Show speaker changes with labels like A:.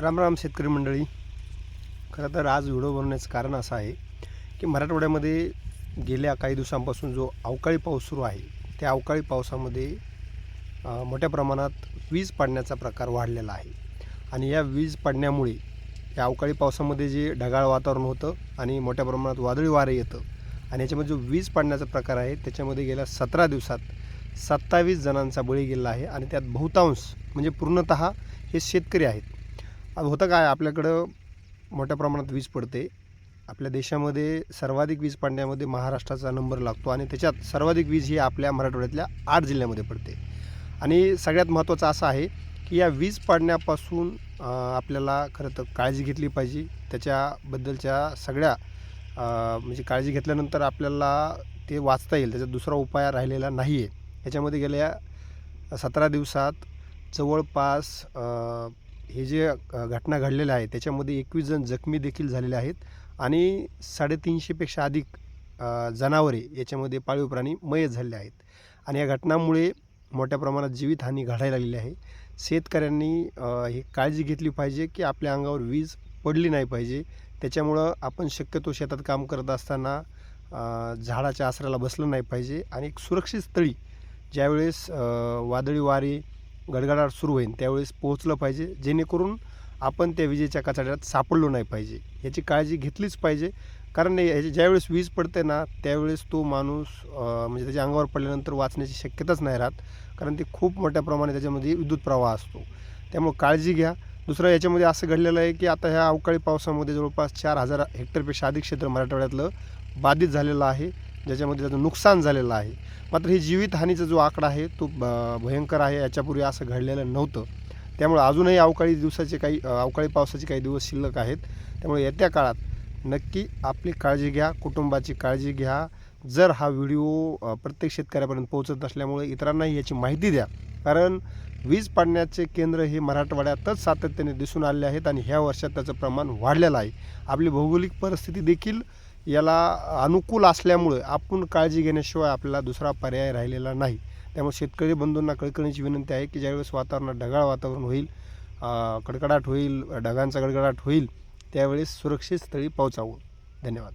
A: राम राम शेतकरी मंडळी. खरं तर आज व्हिडिओ बनवण्याचं कारण असं आहे की मराठवाड्यामध्ये गेल्या काही दिवसांपासून जो अवकाळी पाऊस सुरू आहे त्या अवकाळी पावसामध्ये मोठ्या प्रमाणात वीज पडण्याचा प्रकार वाढलेला आहे. आणि या वीज पडण्यामुळे या अवकाळी पावसामध्ये जे ढगाळ वातावरण होतं आणि मोठ्या प्रमाणात वादळी वारे येतं आणि याच्यामध्ये जो वीज पडण्याचा प्रकार आहे त्याच्यामध्ये गेल्या सतरा दिवसात सत्तावीस जणांचा बळी गेला आहे आणि त्यात बहुतांश म्हणजे पूर्णतः हे शेतकरी आहेत. आज होतं काय आपल्याकडं मोठ्या प्रमाणात वीज पडते. आपल्या देशामध्ये सर्वाधिक वीज पाडण्यामध्ये महाराष्ट्राचा नंबर लागतो आणि त्याच्यात सर्वाधिक वीज ही आपल्या मराठवाड्यातल्या आठ जिल्ह्यामध्ये पडते. आणि सगळ्यात महत्त्वाचं असं आहे की या वीज पाडण्यापासून आपल्याला खरं तर काळजी घेतली पाहिजे. त्याच्याबद्दलच्या सगळ्या म्हणजे काळजी घेतल्यानंतर आपल्याला ते वाचता येईल. त्याचा दुसरा उपाय राहिलेला नाही आहे याच्यामध्ये गेल्या सतरा दिवसात जवळपास हे जे घटना घडलेल्या आहेत त्याच्यामध्ये एकवीस जण जखमी देखील झालेले आहेत आणि साडेतीनशेपेक्षा अधिक जनावरे याच्यामध्ये पाळीव प्राणी मयत झालेले आहेत. आणि या घटनांमुळे मोठ्या प्रमाणात जीवितहानी घडायला लागलेली आहे. शेतकऱ्यांनी हे ही काळजी घेतली पाहिजे की आपल्या अंगावर वीज पडली नाही पाहिजे. त्याच्यामुळं आपण शक्यतो शेतात काम करत असताना झाडाच्या आसऱ्याला बसलं नाही पाहिजे. आणि एक सुरक्षित स्थळी ज्यावेळेस वादळी वारे गडगडाट सुरू होईल त्यावेळेस पोहोचलं पाहिजे. जेणेकरून आपण त्या विजेच्या कचाड्यात सापडलो नाही पाहिजे. याची काळजी घेतलीच पाहिजे. कारण याची ज्यावेळेस वीज पडते ना त्यावेळेस तो माणूस म्हणजे त्याच्या अंगावर पडल्यानंतर वाचण्याची शक्यताच नाही राहत. कारण ते खूप मोठ्या प्रमाणात त्याच्यामध्ये विद्युत प्रवाह असतो. त्यामुळे काळजी घ्या. दुसरं याच्यामध्ये असं घडलेलं आहे की आता ह्या अवकाळी पावसामध्ये जवळपास चार हजार हेक्टरपेक्षा अधिक क्षेत्र मराठवाड्यातलं बाधित झालेलं आहे. ज्याच्यामध्ये त्याचं नुकसान झालेलं आहे. मात्र ही जीवितहानीचा जो आकडा आहे तो ब- भयंकर आहे. याच्यापूर्वी असं घडलेलं नव्हतं. त्यामुळे अजूनही अवकाळी दिवसाचे काही अवकाळी पावसाचे काही दिवस शिल्लक आहेत. त्यामुळे येत्या काळात नक्की आपली काळजी घ्या कुटुंबाची काळजी घ्या. जर हा व्हिडिओ प्रत्येक शेतकऱ्यापर्यंत पोहोचत असल्यामुळे इतरांनाही याची माहिती द्या. कारण वीज पाडण्याचे केंद्र हे मराठवाड्यातच सातत्याने दिसून आले आहेत आणि ह्या वर्षात त्याचं प्रमाण वाढलेलं आहे. आपली भौगोलिक परिस्थिती देखील याला अनुकूल असल्यामुळे आपण काळजी घेण्याशिवाय आपल्याला दुसरा पर्याय राहिलेला नाही. त्यामुळे शेतकरी बंधूंना कळकळीची विनंती आहे की ज्यावेळेस वातावरणात ढगाळ वातावरण होईल कडकडाट होईल ढगांचा गडगडाट होईल त्यावेळेस सुरक्षित स्थळी पोहोचावं. धन्यवाद.